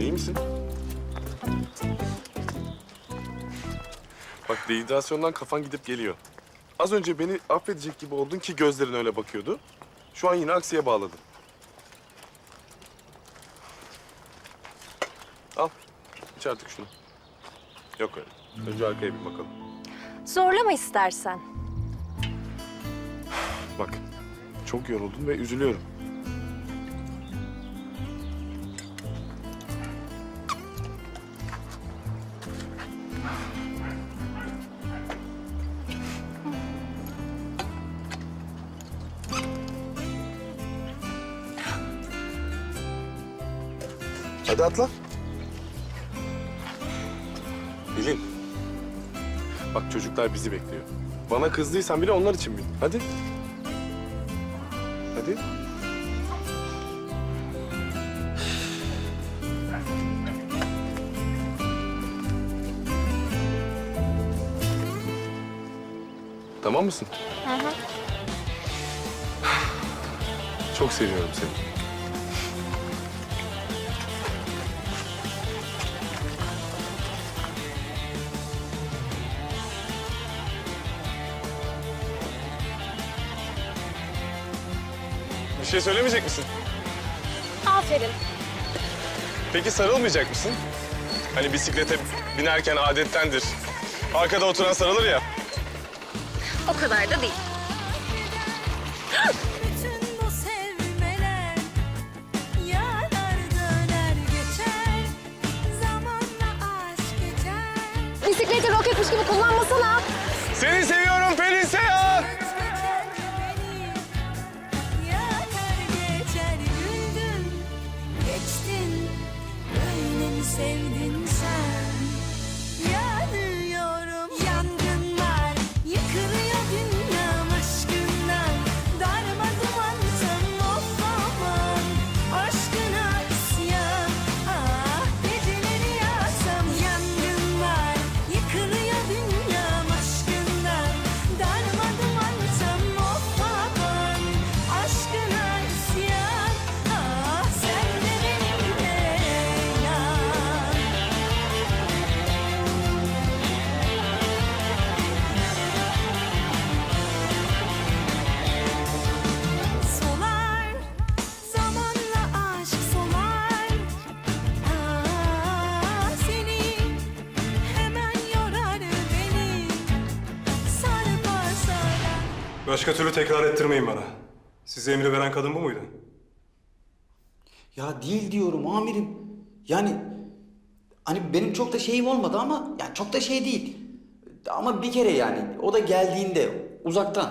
İyi misin? Bak dehidrasyondan kafan gidip geliyor. Az önce beni affedecek gibi oldun ki gözlerin öyle bakıyordu. Şu an yine aksiye bağladın. Al. iç artık şunu. Yok öyle. Önce arkaya bir bakalım. Zorlama istersen. Bak. Çok yoruldum ve üzülüyorum. Hadi atla. Bilin. Bak çocuklar bizi bekliyor. Bana kızdıysan bile onlar için bil. Hadi. Hadi. Tamam mısın? Çok seviyorum seni. Bir şey söylemeyecek misin? Aferin. Peki sarılmayacak mısın? Hani bisiklete binerken adettendir. Arkada oturan sarılır ya. O kadar da değil. Bütün bu sevmeler yanar döner geçer zamanla aşk geçer Bisikleti roketmiş gibi kullanmasana. Seni seviyorum Pelin Seyhan. Başka türlü tekrar ettirmeyin bana. Size emri veren kadın bu muydu? Ya değil diyorum amirim. Yani hani benim çok da şeyim olmadı ama ya çok da şey değil. Ama bir kere yani o da geldiğinde uzaktan.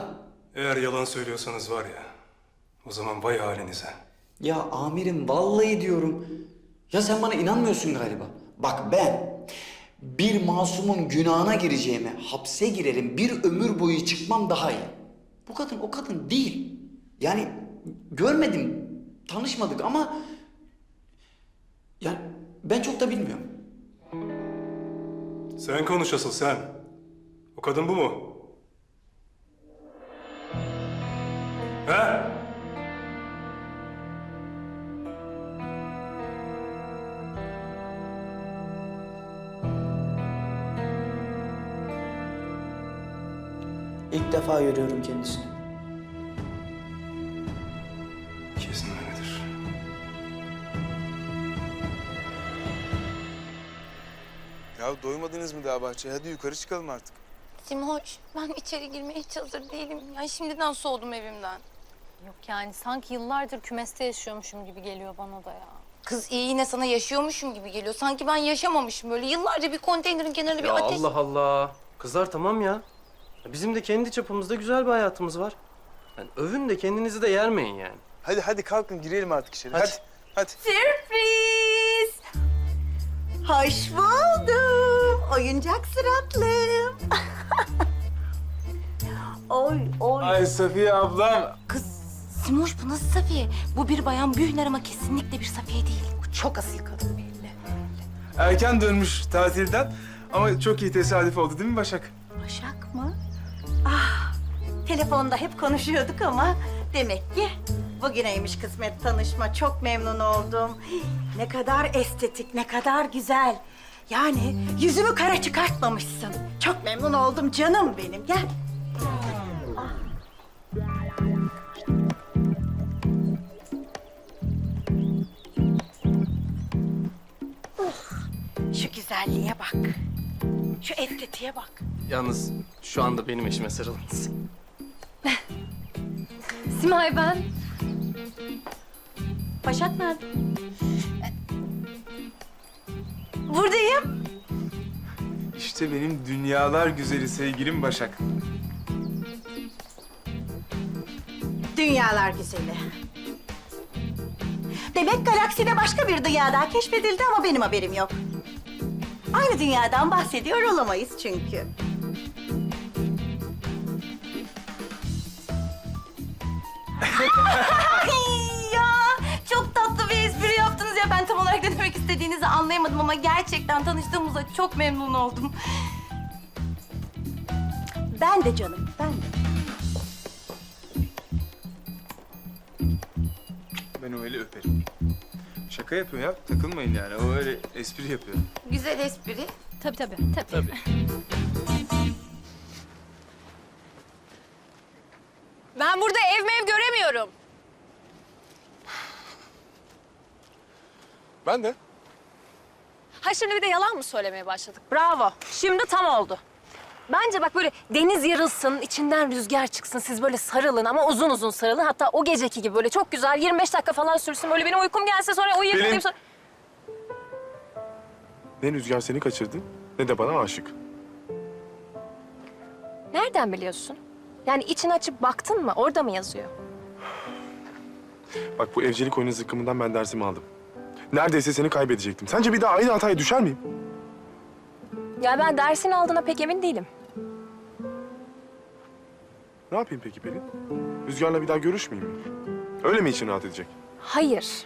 Eğer yalan söylüyorsanız var ya, o zaman vay halinize. Ya amirim vallahi diyorum. Ya sen bana inanmıyorsun galiba. Bak ben bir masumun günahına gireceğime hapse girerim bir ömür boyu çıkmam daha iyi. Bu kadın o kadın değil. Yani görmedim, tanışmadık ama yani ben çok da bilmiyorum. Sen konuş asıl sen. O kadın bu mu? He? İlk defa görüyorum kendisini. Kesin öyledir. Ya doymadınız mı daha bahçeye? Hadi yukarı çıkalım artık. Simoş, ben içeri girmeye hiç hazır değilim. Ya şimdiden soğudum evimden. Yok yani sanki yıllardır kümeste yaşıyormuşum gibi geliyor bana da ya. Kız iyi yine sana yaşıyormuşum gibi geliyor. Sanki ben yaşamamışım böyle. Yıllarca bir konteynerin kenarında bir Ya ateş... Allah Allah. Kızlar tamam ya. Bizim de kendi çapımızda güzel bir hayatımız var. Yani övün de kendinizi de yermeyin yani. Hadi hadi kalkın girelim artık içeri. Hadi. Hadi. Hadi. Sürpriz! Hoş buldum. Oyuncak suratlım. oy oy. Ay Safiye ablam. Kız Simoş bu nasıl Safiye? Bu bir bayan Bühner ama kesinlikle bir Safiye değil. Bu çok asil kadın belli. Erken dönmüş tatilden. Ama çok iyi tesadüf oldu değil mi Başak? Başak mı? Telefonda hep konuşuyorduk ama demek ki Bugüneymiş kısmet tanışma. Çok memnun oldum. Ne kadar estetik, ne kadar güzel. Yani yüzümü kara çıkartmamışsın. Çok memnun oldum canım benim. Gel. Ah. Oh, Şu güzelliğe bak. Şu estetiğe bak. Yalnız şu anda benim eşime sarılınız. Simay ben. Başak nerede? Buradayım. İşte benim dünyalar güzeli sevgilim Başak. Dünyalar güzeli. Demek galakside başka bir dünya daha keşfedildi ama benim haberim yok. Aynı dünyadan bahsediyor olamayız çünkü. Ay ya çok tatlı bir espri yaptınız ya. Ben tam olarak ne demek istediğinizi anlayamadım ama gerçekten tanıştığımıza çok memnun oldum. Ben de canım, ben de. Ben o eli öperim. Şaka yapıyor ya. Takılmayın yani. O öyle espri yapıyor. Güzel espri. Tabii tabii. tabii. Tabii. Ben de. Ha şimdi bir de yalan mı söylemeye başladık? Bravo. Şimdi tam oldu. Bence bak böyle deniz yarılsın, içinden rüzgar çıksın. Siz böyle sarılın ama uzun uzun sarılın. Hatta o geceki gibi böyle çok güzel 25 dakika falan sürsün. Böyle benim uykum gelse sonra uyuyayım. Pelin. sonra... Ne Rüzgar seni kaçırdı ne de bana aşık. Nereden biliyorsun? Yani için açıp baktın mı? Orada mı yazıyor? Bak bu evcilik oyunu zıkkımından ben dersimi aldım. Neredeyse seni kaybedecektim. Sence bir daha aynı hataya düşer miyim? Ya ben dersini aldığına pek emin değilim. Ne yapayım peki Pelin? Rüzgar'la bir daha görüşmeyeyim mi? Öyle mi için rahat edecek? Hayır.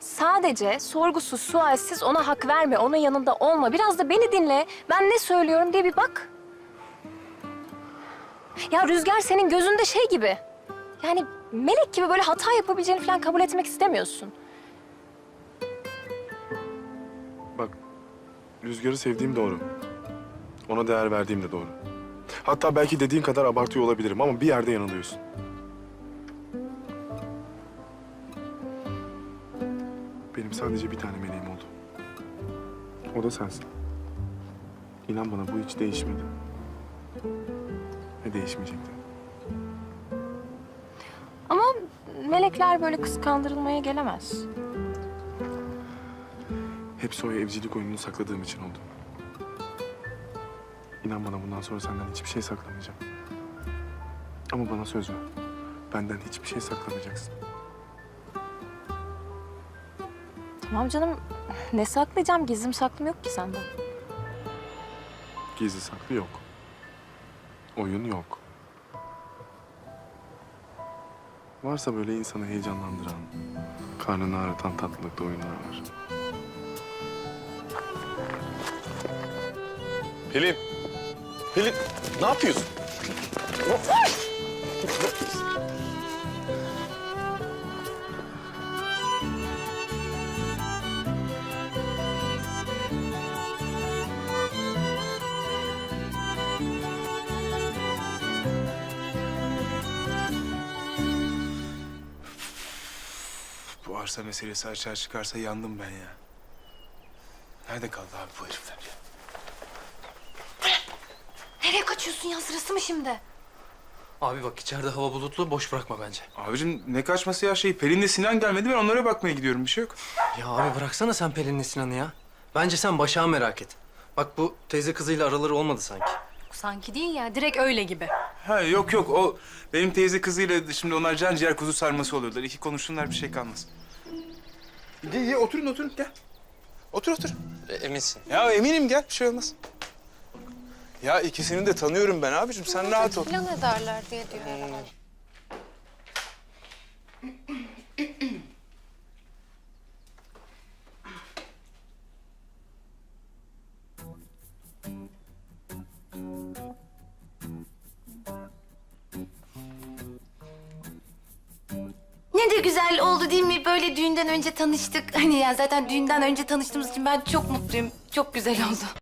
Sadece sorgusuz, sualsiz ona hak verme, onun yanında olma. Biraz da beni dinle. Ben ne söylüyorum diye bir bak. Ya Rüzgar senin gözünde şey gibi. Yani melek gibi böyle hata yapabileceğini falan kabul etmek istemiyorsun. Bak, Rüzgar'ı sevdiğim doğru. Ona değer verdiğim de doğru. Hatta belki dediğin kadar abartıyor olabilirim ama bir yerde yanılıyorsun. Benim sadece bir tane meleğim oldu. O da sensin. İnan bana bu hiç değişmedi. Ve değişmeyecek de. Ama melekler böyle kıskandırılmaya gelemez. Hepsi o evcilik oyununu sakladığım için oldu. İnan bana bundan sonra senden hiçbir şey saklamayacağım. Ama bana söz ver. Benden hiçbir şey saklamayacaksın. Tamam canım. Ne saklayacağım? Gizlim saklım yok ki senden. Gizli saklı yok. Oyun yok. Varsa böyle insanı heyecanlandıran, karnını ağrıtan tatlılıkta oyunlar var. Pelin! Pelin! Ne yapıyorsun? Bu arsa meselesi açığa çıkarsa yandım ben ya. Nerede kaldı abi bu herifler ya? Kaçıyorsun ya? Sırası mı şimdi? Abi bak içeride hava bulutlu boş bırakma bence. Abicim ne kaçması ya şey. Pelin'le Sinan gelmedi ben onlara bakmaya gidiyorum bir şey yok. Ya abi bıraksana sen Pelin'le Sinan'ı ya. Bence sen Başak'ı merak et. Bak bu teyze kızıyla araları olmadı sanki. Sanki değil ya. Direkt öyle gibi. Ha yok yok o benim teyze kızıyla şimdi onlar can ciğer kuzu sarması oluyorlar. İki konuşsunlar bir şey kalmaz. Gel gel oturun oturun gel. Otur otur. eminsin. Ya eminim gel bir şey olmaz. Ya ikisini de tanıyorum ben abicim sen rahat ol. Plan ederler diye diyor herhalde. Ne de güzel oldu değil mi? Böyle düğünden önce tanıştık. Hani ya zaten düğünden önce tanıştığımız için ben çok mutluyum. Çok güzel oldu.